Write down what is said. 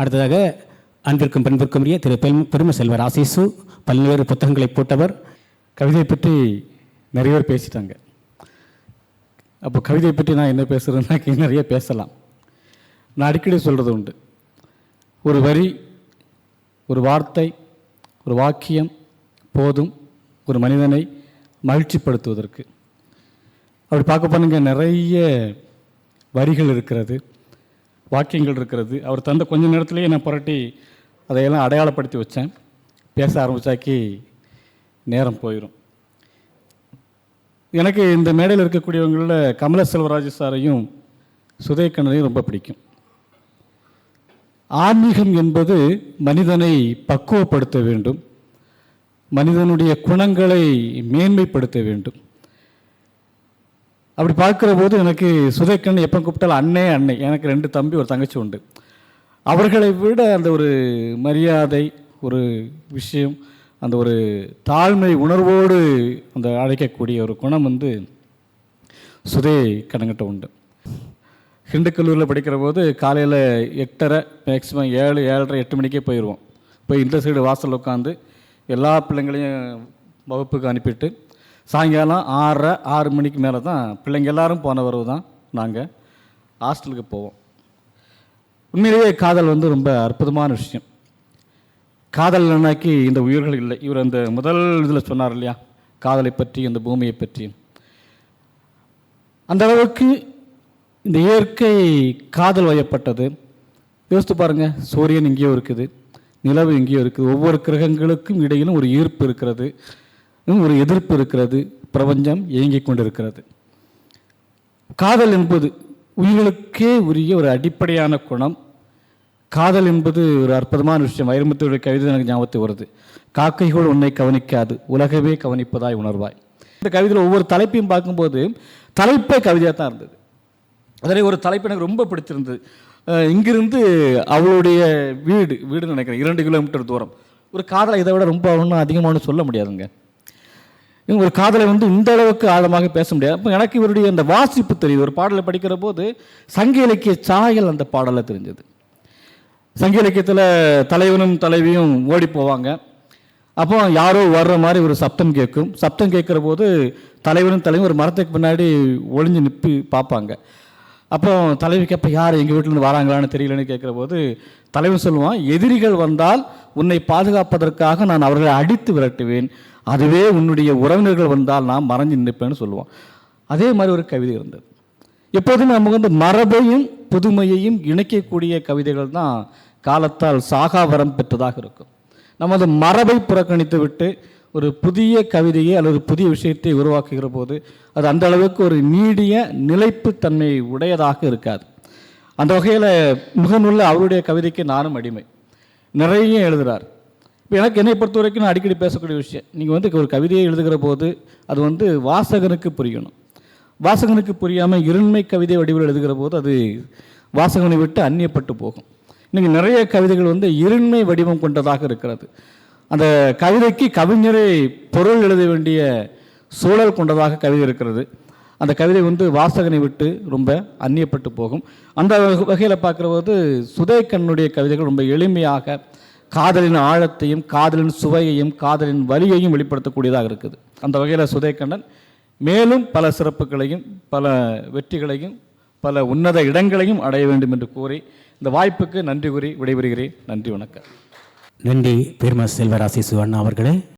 அடுத்ததாக அன்பிற்கும் பண்பிற்கும் உரிய திரு பெரும் பெரும செல்வர் ஆசிசு பல்வேறு புத்தகங்களை போட்டவர். கவிதையை பற்றி நிறைய பேர் பேசிட்டாங்க. அப்போ கவிதையை பற்றி நான் என்ன பேசுகிறேன்னா நிறைய பேசலாம். நான் அடிக்கடி சொல்கிறது உண்டு. ஒரு வரி ஒரு வார்த்தை ஒரு வாக்கியம் போதும் ஒரு மனிதனை மகிழ்ச்சிப்படுத்துவதற்கு. அப்படி பார்க்க போனீங்க நிறைய வரிகள் இருக்கிறது. வாக்கியங்கள் இருக்கிறது. அவர் தந்த கொஞ்ச நேரத்திலேயே நான் புரட்டி அதையெல்லாம் அடையாளப்படுத்தி வச்சேன். பேச ஆரம்பித்தாக்கி நேரம் போயிடும் எனக்கு இந்த மேடையில் இருக்கக்கூடியவங்களில் கமல செல்வராஜ் சாரையும் சுதயக்கண்ணனையும் ரொம்ப பிடிக்கும். ஆன்மீகம் என்பது மனிதனை பக்குவப்படுத்த வேண்டும். மனிதனுடைய குணங்களை மேன்மைப்படுத்த வேண்டும். அப்படி பார்க்குற போது எனக்கு சுதைக்கண் எப்போ கூப்பிட்டாலும் அண்ணே அன்னை எனக்கு ரெண்டு தம்பி ஒரு தங்கச்சி உண்டு. அவர்களை விட அந்த ஒரு மரியாதை ஒரு விஷயம் அந்த ஒரு தாழ்மை உணர்வோடு அந்த அழைக்கக்கூடிய ஒரு குணம் வந்து சுதே கணங்கிட்ட உண்டு. ஹிண்டு கல்லூரியில் படிக்கிற போது காலையில் எட்டரை மேக்ஸிமம் ஏழு ஏழரை எட்டு மணிக்கே போயிடுவோம் போய் இந்த சைடு வாசல் உட்காந்து எல்லா பிள்ளைங்களையும் வகுப்புக்கு அனுப்பிட்டு சாயங்காலம் ஆறரை ஆறு மணிக்கு மேலே தான் பிள்ளைங்க எல்லாரும் போன வரவு தான் நாங்கள் ஹாஸ்டலுக்கு போவோம். உண்மையிலேயே காதல் வந்து ரொம்ப அற்புதமான விஷயம். காதல் இல்லைனாக்கி இந்த உயிர்கள் இல்லை. இவர் அந்த முதல் இதில் சொன்னார் இல்லையா? காதலை பற்றி இந்த பூமியை பற்றி. அந்த அளவுக்கு இந்த இயற்கை காதல் வயப்பட்டது. யோசித்து பாருங்கள் சூரியன் இங்கேயோ இருக்குது நிலவு இங்கேயோ இருக்குது. ஒவ்வொரு கிரகங்களுக்கும் இடையிலும் ஒரு ஈர்ப்பு இருக்கிறது. ஒரு எதிர்ப்பு இருக்கிறது. பிரபஞ்சம் இயங்கிக் கொண்டிருக்கிறது. காதல் என்பது உயிர்களுக்கே உரிய ஒரு அடிப்படையான குணம். காதல் என்பது ஒரு அற்புதமான விஷயம். வைரமுத்துடைய கவிதை எனக்கு ஞாபகத்துக்கு வருது. காக்கைகள் உன்னை கவனிக்காது. உலகவே கவனிப்பதாய் உணர்வாய். இந்த கவிதையில் ஒவ்வொரு தலைப்பையும் பார்க்கும்போது தலைப்பே கவிதையாக தான் இருந்தது. அதில் ஒரு தலைப்பு எனக்கு ரொம்ப பிடிச்சிருந்தது இங்கிருந்து அவளுடைய வீடு வீடுன்னு நினைக்கிறேன். இரண்டு கிலோமீட்டர் தூரம். ஒரு காதலை இதை விட ரொம்ப ஒன்றும் அதிகமானு சொல்ல முடியாதுங்க. ஒரு காதலை வந்து இந்த அளவுக்கு ஆழமாக பேச முடியாது. அப்போ எனக்கு இவருடைய அந்த வாசிப்பு தெரியுது. ஒரு பாடலை படிக்கிற போது சங்க இலக்கிய சாயல் அந்த பாடலை தெரிஞ்சது. சங்க இலக்கியத்தில் தலைவனும் தலைவியும் ஓடி போவாங்க. அப்போ யாரோ வர்ற மாதிரி ஒரு சப்தம் கேட்கும். சப்தம் கேட்குற போது தலைவனும் தலைவன் ஒரு மரத்துக்கு பின்னாடி ஒளிஞ்சு நிற்பி பார்ப்பாங்க. அப்போ தலைவி கேட்ப யார் எங்கள் வீட்டிலேருந்து வராங்களான்னு தெரியலன்னு கேட்குற போது தலைவன் சொல்லுவான் எதிரிகள் வந்தால் உன்னை பாதுகாப்பதற்காக நான் அவர்களை அடித்து விரட்டுவேன். அதுவே உன்னுடைய உறவினர்கள் வந்தால் நான் மறைஞ்சு நிற்பேன்னு சொல்லுவோம் அதே மாதிரி ஒரு கவிதை இருந்தது. எப்போதுமே நமக்கு வந்து மரபையும் புதுமையையும் இணைக்கக்கூடிய கவிதைகள் தான் காலத்தால் சாகாவரம் பெற்றதாக இருக்கும். நம்ம அந்த மரபை புறக்கணித்து விட்டு ஒரு புதிய கவிதையை அல்லது புதிய விஷயத்தை உருவாக்குகிற போது அது அந்த அளவுக்கு ஒரு நீடிய நிலைப்புத்தன்மை உடையதாக இருக்காது. அந்த வகையில் முகநூல்ல அவருடைய கவிதைக்கு நானும் அடிமை. நிறைய எழுதுகிறார் இப்போ எனக்கு என்னை பொறுத்த வரைக்கும் நான் அடிக்கடி பேசக்கூடிய விஷயம் நீங்கள் வந்து ஒரு கவிதையை எழுதுகிற போது அது வந்து வாசகனுக்கு புரியணும். வாசகனுக்கு புரியாமல் இருண்மை கவிதை வடிவில் எழுதுகிற போது அது வாசகனை விட்டு அந்நியப்பட்டு போகும். இன்றைக்கி நிறைய கவிதைகள் வந்து இருண்மை வடிவம் கொண்டதாக இருக்கிறது. அந்த கவிதைக்கு கவிஞரை பொருள் எழுத வேண்டிய சூழல் கொண்டதாக கவிதை இருக்கிறது. அந்த கவிதை வந்து வாசகனை விட்டு ரொம்ப அந்நியப்பட்டு போகும். அந்த வகையில் பார்க்குற போது சுதேக்கண்ணுடைய கவிதைகள் ரொம்ப எளிமையாக காதலின் ஆழத்தையும் காதலின் சுவையையும் காதலின் வலியையும் வெளிப்படுத்தக்கூடியதாக இருக்குது. அந்த வகையில் சுதேக்கண்ணன் மேலும் பல சிறப்புகளையும் பல வெற்றிகளையும் பல உன்னத இடங்களையும் அடைய வேண்டும் என்று கூறி இந்த வாய்ப்புக்கு நன்றி கூறி விடைபெறுகிறேன். நன்றி வணக்கம். நன்றி பெருமா செல்வராசி சுவண்ணா அவர்களே.